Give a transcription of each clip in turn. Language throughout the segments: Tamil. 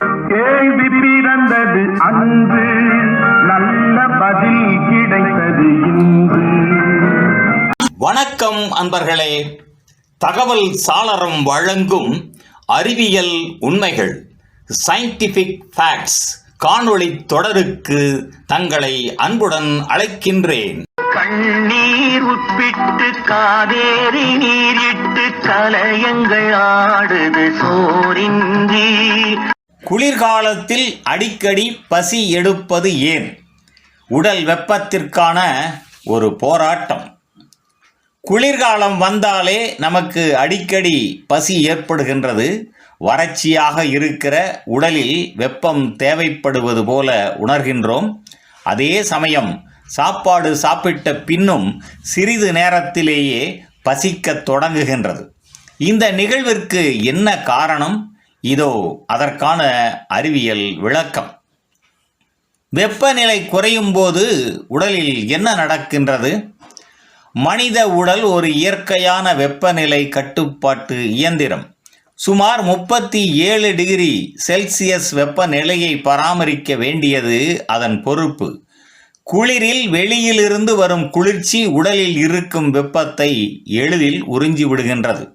கேள்வி பிறந்தது அன்று நல்ல பதில் கிடைத்தது இன்று. வணக்கம் அன்பர்களே. தகவல் சாளரம் வழங்கும் அறிவியல் உண்மைகள் சயின்டிஃபிக் ஃபேக்ட்ஸ் காணொளி தொடருக்கு தங்களை அன்புடன் அழைக்கின்றேன். கண்ணீர் உட்பிட்டு காவேரி நீரிட்டு கலயங்கள் ஆடுது சோரின்றி. குளிர்காலத்தில் அடிக்கடி பசி எடுப்பது ஏன்? உடல் வெப்பத்திற்கான ஒரு போராட்டம். குளிர்காலம் வந்தாலே நமக்கு அடிக்கடி பசி ஏற்படுகின்றது. வறட்சியாக இருக்கிற உடலில் வெப்பம் தேவைப்படுவது போல உணர்கின்றோம். அதே சமயம் சாப்பாடு சாப்பிட்ட பின்னும் சிறிது நேரத்திலேயே பசிக்கத் தொடங்குகின்றது. இந்த நிகழ்விற்கு என்ன காரணம்? இதோ அதற்கான அறிவியல் விளக்கம். வெப்பநிலை குறையும் போது உடலில் என்ன நடக்கின்றது? மனித உடல் ஒரு இயற்கையான வெப்பநிலை கட்டுப்பாட்டு இயந்திரம். சுமார் முப்பத்தி ஏழு டிகிரி செல்சியஸ் வெப்பநிலையை பராமரிக்க வேண்டியது அதன் பொறுப்பு. குளிரில் வெளியிலிருந்து வரும் குளிர்ச்சி உடலில் இருக்கும் வெப்பத்தை எளிதில் உறிஞ்சி விடுகின்றது.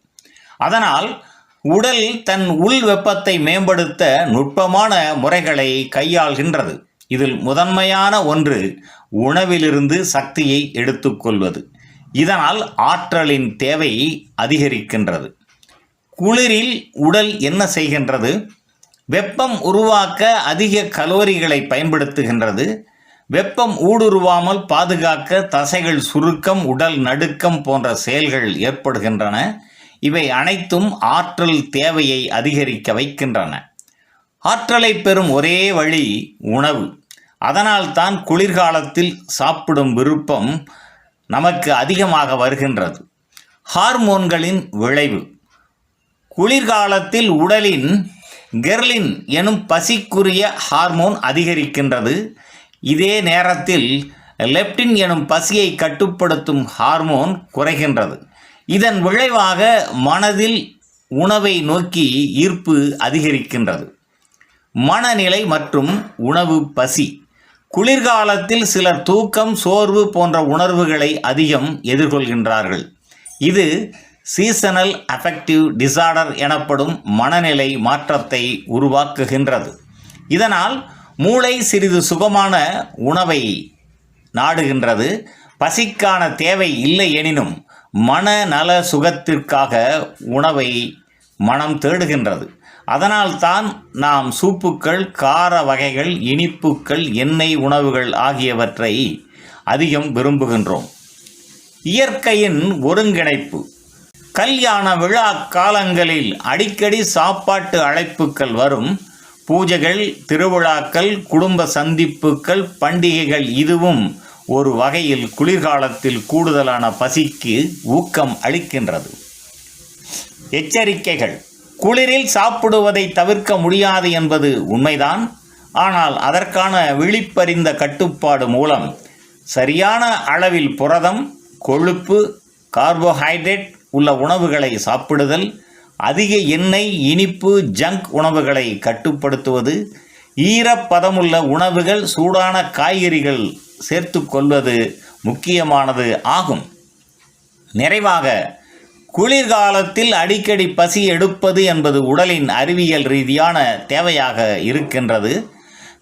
அதனால் உடல் தன் உள் வெப்பத்தை மேம்படுத்த நுட்பமான முறைகளை கையாள்கின்றது. இதில் முதன்மையான ஒன்று உணவிலிருந்து சக்தியை எடுத்துக்கொள்வது இதனால் ஆற்றலின் தேவை அதிகரிக்கின்றது. குளிரில் உடல் என்ன செய்கின்றது? வெப்பம் உருவாக்க அதிக கலோரிகளை பயன்படுத்துகின்றது. வெப்பம் ஊடுருவாமல் பாதுகாக்க தசைகள் சுருக்கம் உடல் நடுக்கம் போன்ற செயல்கள் ஏற்படுகின்றன. இவை அனைத்தும் ஆற்றல் தேவையை அதிகரிக்க வைக்கின்றன. ஆற்றலை பெறும் ஒரே வழி உணவு. அதனால்தான் குளிர்காலத்தில் சாப்பிடும் விருப்பம் நமக்கு அதிகமாக வருகின்றது. ஹார்மோன்களின் விளைவு. குளிர்காலத்தில் உடலின் கெர்லின் எனும் பசிக்குரிய ஹார்மோன் அதிகரிக்கின்றது. இதே நேரத்தில் லெப்டின் எனும் பசியை கட்டுப்படுத்தும் ஹார்மோன் குறைகின்றது. இதன் விளைவாக மனதில் உணவை நோக்கி ஈர்ப்பு அதிகரிக்கின்றது. மனநிலை மற்றும் உணவு பசி. குளிர்காலத்தில் சிலர் தூக்கம் சோர்வு போன்ற உணர்வுகளை அதிகம் எதிர்கொள்கின்றார்கள். இது சீசனல் அஃபெக்டிவ் டிசார்டர் எனப்படும் மனநிலை மாற்றத்தை உருவாக்குகின்றது. இதனால் மூளை சிறிது சுகமான உணவை நாடுகின்றது. பசிக்கான தேவை இல்லை எனினும் மனநல சுகத்திற்காக உணவை மனம் தேடுகின்றது. அதனால்தான் நாம் சூப்புக்கள் கார வகைகள் இனிப்புக்கள் எண்ணெய் உணவுகள் ஆகியவற்றை அதிகம் விரும்புகின்றோம். இயற்கையின் ஒருங்கிணைப்பு. கல்யாண விழா காலங்களில் அடிக்கடி சாப்பாட்டு அழைப்புகள் வரும். பூஜைகள் திருவிழாக்கள் குடும்ப சந்திப்புகள் பண்டிகைகள் இதுவும் ஒரு வகையில் குளிர்காலத்தில் கூடுதலான பசிக்கு ஊக்கம் அளிக்கின்றது. எச்சரிக்கைகள். குளிரில் சாப்பிடுவதை தவிர்க்க முடியாது என்பது உண்மைதான். ஆனால் அதற்கான விழிப்பறிந்த கட்டுப்பாடு மூலம் சரியான அளவில் புரதம் கொழுப்பு கார்போஹைட்ரேட் உள்ள உணவுகளை சாப்பிடுதல் அதிக எண்ணெய் இனிப்பு ஜங்க் உணவுகளை கட்டுப்படுத்துவது ஈரப்பதமுள்ள உணவுகள் சூடான காய்கறிகள் சேர்த்து கொள்வது முக்கியமானது ஆகும். நிறைவாக குளிர்காலத்தில் அடிக்கடி பசி எடுப்பது என்பது உடலின் அறிவியல் ரீதியான தேவையாக இருக்கின்றது.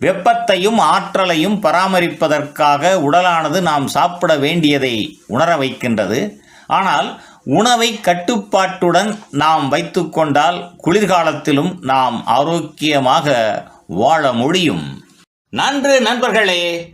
வெப்பத்தையும் ஆற்றலையும் பராமரிப்பதற்காக உடலானது நாம் சாப்பிட வேண்டியதை உணர வைக்கின்றது. ஆனால் உணவை கட்டுப்பாட்டுடன் நாம் வைத்துக்கொண்டால் குளிர்காலத்திலும் நாம் ஆரோக்கியமாக வாழ முடியும். நன்று நண்பர்களே